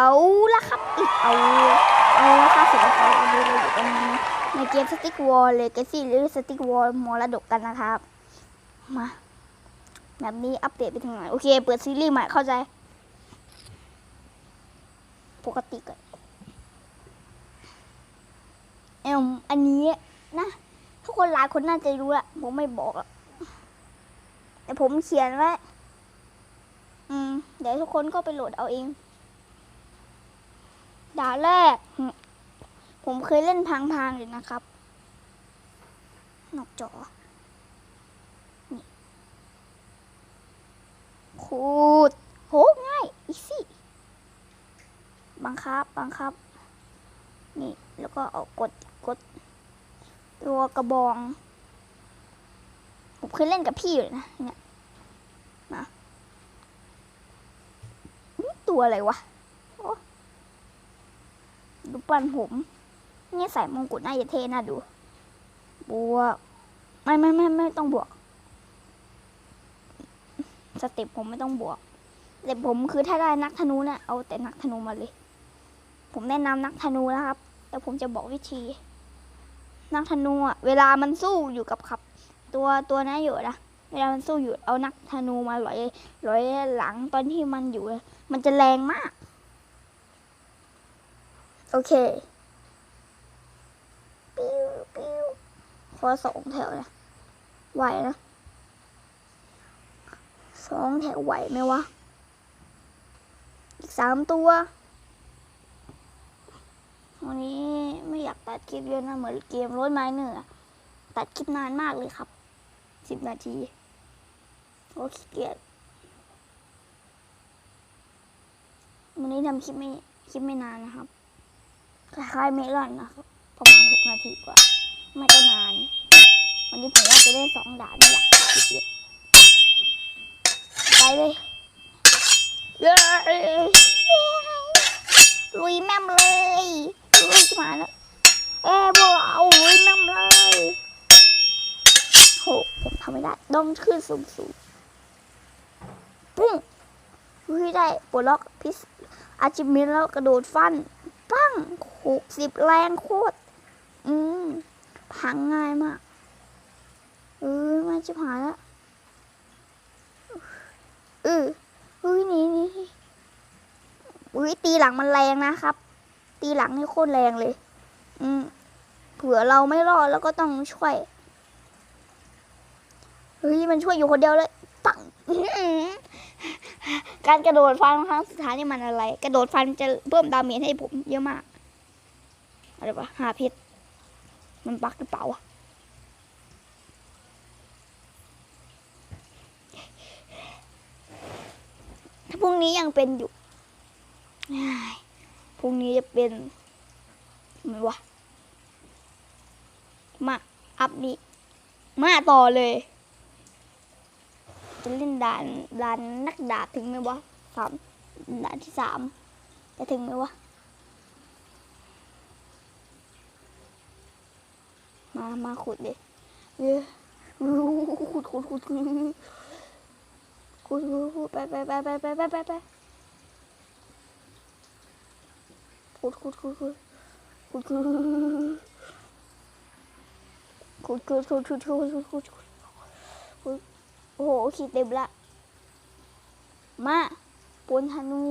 เอาละครับอีกเอาเอาละครับสำหรับเราวันนี้เราอยู่กันในเกมสติ๊กวอลเลยเกซี่หรือสติ๊กวอลมรดกกันนะครับ มาแบบนี้อัปเดตไปถึงไหนโอเค เปิดซีรีส์ใหม่เข้าใจ ปกติก่อนเอมอันนี้นะ ทุกคนหลายคนน่าจะรู้ละผมไม่บอกหรอกแต่ผมเขียนไว้อืม เดี๋ยวทุกคนก็ไปโหลดเอาเอง ด่านแรก ผมเคยเล่นพังๆอยู่นะครับ นอกจอนี่ขูดโหง่ายอีซี่บังคับบังคับ นี่แล้วก็เอากดกด ตัวกระบอง ผมเคยเล่นกับพี่อยู่นะเนี่ยมาตัวอะไรวะ ดูปันผมนี่ใส่มงกุฎน่าจะเท่น่าดู บวก ไม่ไม่ไม่ไม่ต้องบวก สเต็ปผมไม่ต้องบวกแต่ผมคือถ้าได้นักธนูนี่ยเอาแต่นักธนูมาเลย ผมแนะนำนักธนูนะครับ แต่ผมจะบอกวิธี นักธนูอะเวลามันสู้อยู่กับขับ ตัวตัวนั้นอยู่นะเวลามันสู้อยู่เอานักธนูมาหลอยหลอยหลังตอนที่มันอยู่ มันจะแรงมาก โอเค ปิ้วปิ้วขอสองแถวนะไหวนะสองแถวไหวไหมวะ อีกสามตัววันนี้ไม่อยากตัดคลิปเยอะนะ เหมือนเกมรถไม้เหนือตัดคลิปนานมากเลยครับสิบนาทีโอ้ขี้เกียจวันนี้ทำคลิปไม่คลิปไม่นานนะครับ คล้ายๆเมลอนนะครับประมาณหกนาทีกว่า ไม่ก็นาน วันนี้ผมว่าจะได้สองด่านไม่อยากคิดเยอะไปเลยเย้ลุยแม่มเลยลุยมาแล้วเอ้พวกเอาลุยแม่มเลยโหผมทำไม่ได้ต้องขึ้นสูงสูงปุ้งลุยได้ปลดล็อกพิสอาจิมินแล้วกระโดดฟัน ปั้งหกสิบแรงโคตร อืม พังง่ายมาก เออมาจะผ่านล้วเอออุ้ยนี่นี่อุ้ยตีหลังมันแรงนะครับ ตีหลังนี่โคตรแรงเลย อืม เผื่อเราไม่รอดแล้วก็ต้องช่วย เฮ้ย มันช่วยอยู่คนเดียวเลยปังอื้อหือ การกระโดดฟันครั้งสุดท้ายนี่มันอะไร กระโดดฟันจะเพิ่มดาเมจให้ผมเยอะมากอะไรวะหาเพชรมันบักหรือเปล่าวะถ้าพรุ่งนี้ยังเป็นอยู่พรุ่งนี้จะเป็นไหมวะมาอัพนี้มาต่อเลย จะเล่นด่านด่านนักดาบถึงไหมวะสามด่านที่สามจะถึงไหมวะมามาขุดดิเออขุดขุดขุดขุดขุดขุดขุดไปไปไปไปไปไปไปไปขุดขุดขุดขุดขุดขุดขุดขุดขุดขุดขุดขุดขุดขุด โอ้โหขีดเต็มละ มาปนธนู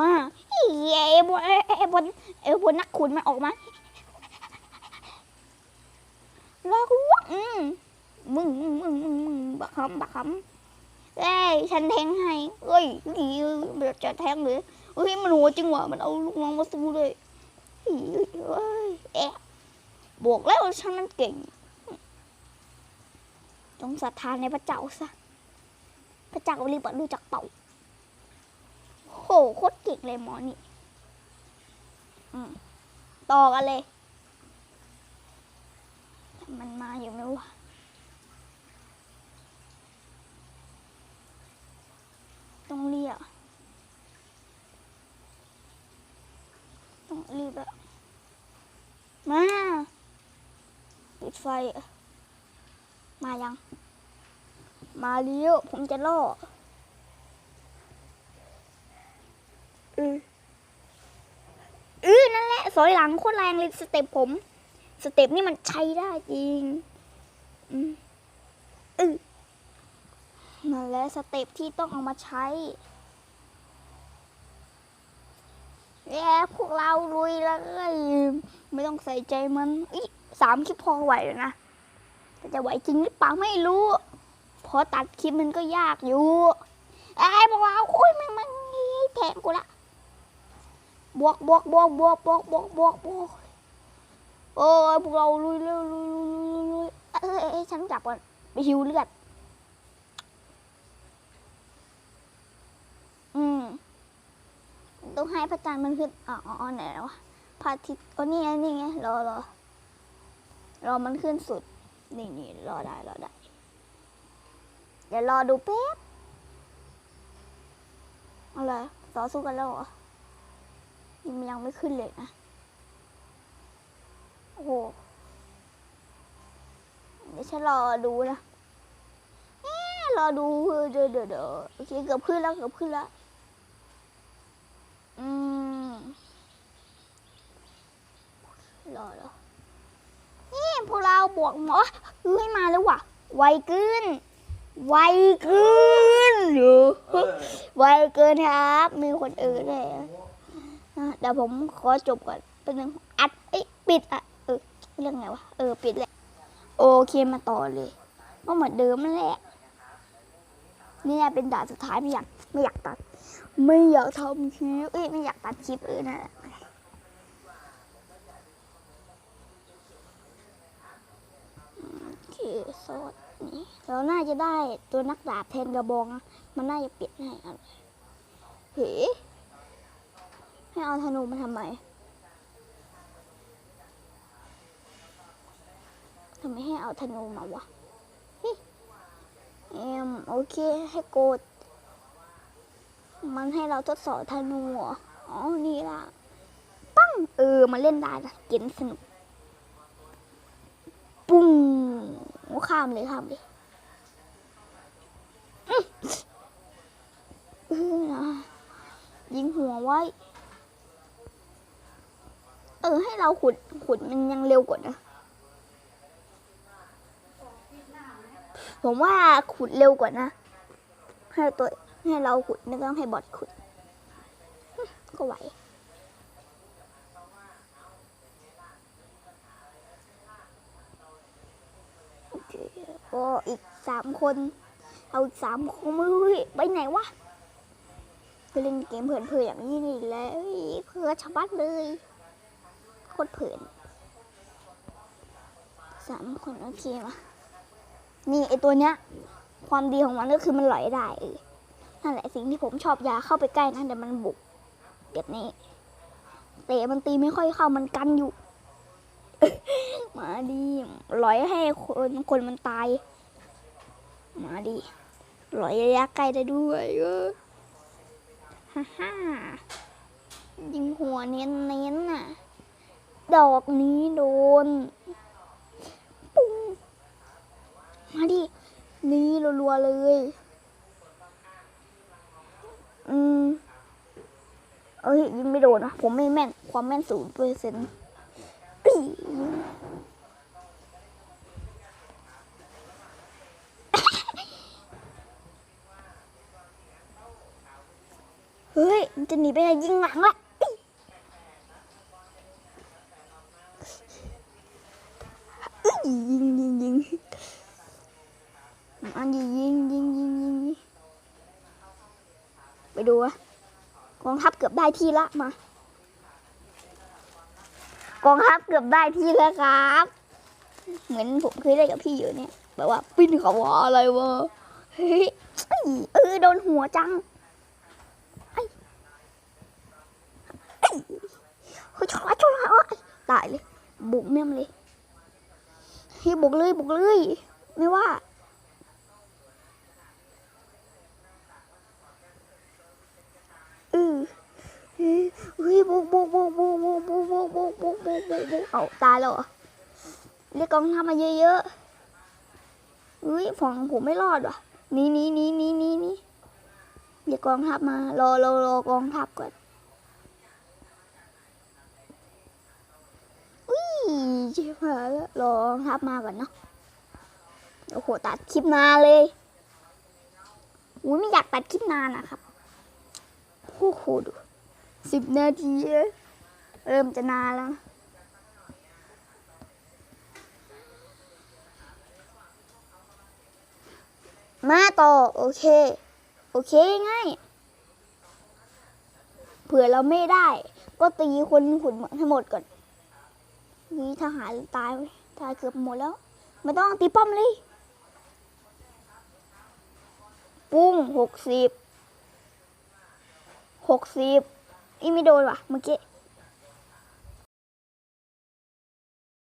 มาเอ้ยบนเอ้บนเอ้บนนักขุนมันออกมาลอกวะมึงมึงมึงมึงมึงบักคำบักคำเอ้ยฉันแทงให้เอ้ยดีแบบจะแทงเลยเฮ้ยมันหัวจริงว่ะมันเอาลูกน้องมาสู้เลยเฮ้ยเอ้ยแอะ บวกแล้วฉันมันเก่งจงศรัทธาในพระเจ้าซะ พระเจ้ารีบรู้จักเป่าโหโคตรเก่งเลยหมอนี่อืมต่อกันเลย มันมาอยู่ไหมวะ ไฟ มายัง มาเลี้ยวผมจะล่ออืออือนั่นแหละสอยหลังโคตรแรงเลยสเต็ปผม สเต็ปนี่มันใช้ได้จริง อือออนั่นแหละสเต็ปที่ต้องเอามาใช้แย่พวกเราลุยแล้วไม่ต้องใส่ใจมันอี สามคลิปพอไหวแล้วนะแต่จะไหวจริงหรือเปล่าไม่รู้เพอตัดคลิปมันก็ยากอยู่ไอ้ยพวกเราคุยมันมันแทงกูละบวกบวกบวกบวกบวกบวกบวกบวกโอ้ยพวกเราลุยเร็วลุยลุยลุยลุยเอ้ยเอ้ฉันจับก่อนไปหิวเลือดอืมต้องให้พระจันทร์มันขึ้นอ๋ออ๋อไหนแล้ววะพระอาทิตย์โอ้นี่ไงนี่ไงรอรอ รอมันขึ้นสุด นี่นี่รอได้รอได้ เดี๋ยวรอดูแป๊บอะไรต่อสู้กันแล้วเหรอยังยังไม่ขึ้นเลยนะ โอ้โห เดี๋ยวฉันรอดูนะเอ๊รอดูเดี๋ยวเดี๋ยวเดี๋ยวโอเคเกือบขึ้นแล้วเกือบขึ้นแล้ว อืม รอรอนี่พวกเรา บวกหมอเฮ้ยมาแล้วว่ะ ไวเกินไวเกินหรือไวเกินครับ มีคนอื่นเลยเดี๋ยวผมขอจบก่อนเป็นหนึ่งอัดเอ้ยปิดอะเออเรื่องไงวะเออปิดเลยโอเคมาต่อเลยก็เหมือนเดิมนั่นแหละนี่เป็นด่านสุดท้ายไม่อยากไม่อยากตัด ไม่อยากทำคลิปเอ้ยไม่อยากตัดคลิปเออนั่นแหละ โอเคสวัสดีเราน่าจะได้ตัวนักดาบแทนกระบองนะมันน่าจะเปลี่ยนให้อะไรเฮ้ให้เอาธนูมาทำไมทำไมให้เอาธนูมาวะเฮ้เอ็มโอเคให้โกดมันให้เราทดสอบธนูอ๋อนี่ล่ะปั้งเออมาเล่นได้นะเกมสนุก ปุ้งโอ้ ข้ามเลยข้ามเลยยิงหัวไว้ เออ ให้เราขุดขุดมันยังเร็วกว่านะ ผมว่าขุดเร็วกว่านะ ให้ตัวให้เราขุดไม่ต้องให้บอทขุด ก็ไหว โอเค ก็อีกสามคน เอาอีกสามคนมือไปไหนวะไปเล่นเกมเพลินๆอย่างนี้นี่แหละเฮ้ยเพื่อชาวบ้านเลยโคตรเพลินสามคนโอเคมานี่ไอตัวเนี้ย ความดีของมันก็คือมันไหลได้เออนั่นแหละสิ่งที่ผมชอบยาเข้าไปใกล้นะเดี๋ยวมันบุกแบบนี้เตะมันตีไม่ค่อยเข้ามันกันอยู่ มาดีหลอยให้คนคนมันตาย มาดีหลอยระยะไกลได้ด้วยเออฮ่าฮ่ายิงหัวเน้นเน้นๆน่ะ ดอกนี้โดน ปุ้งมาดิ นี่รัวๆเลย อืม เอ้ยยิงไม่โดนนะผมไม่แม่น ความแม่นศูนย์เปอร์เซ็นต์เฮ้ย มันจะหนีไปไหนยิงหลังละเอ้ยยิงยิงยิงอันยิงยิงยิงยิงยิงไปดูอะกองทัพเกือบได้ที่ละมากองทัพเกือบได้ที่แล้วครับ เหมือนผมเคยได้กับพี่อยู่เนี่ยแบบว่าปิ้นเขาว่าอะไรวะเฮ้ยเออโดนหัวจังไอ้ไอ้เฮ้ยชอชอตายเลย บุกแม่ยมเลยเฮ้ยบุกเลยบุกเลย ไม่ว่าเออเฮ้ยเฮ้ยบุกบุกบุกบุกบุกบุกบุกบุกบุกบุกบุกบุกเอาตายแล้วเรียกกองทัพมาเยอะๆเฮ้ยฝั่งผมไม่รอดว่ะนี่นี่นี่นี่นี่นี่เรียกกองทัพมารอรอรอกองทัพก่อน ชิบหายแล้วรอทับมาก่อนเนาะโอ้โหตัดคลิปนานเลยอุ้ยไม่อยากตัดคลิปนานนะครับโอ้โหดูสิบนาที เริ่มจะนานแล้ว มาต่อ โอเค โอเคง่ายเผื่อเราไม่ได้ ก็ตีคนขุดเหมืองให้หมดก่อน มีทหารตายตายเกือบหมดแล้วไม่ต้องตีป้อมเลย ปุ้งหกสิบหกสิบอีไม่โดนว่ะเมื่อกี้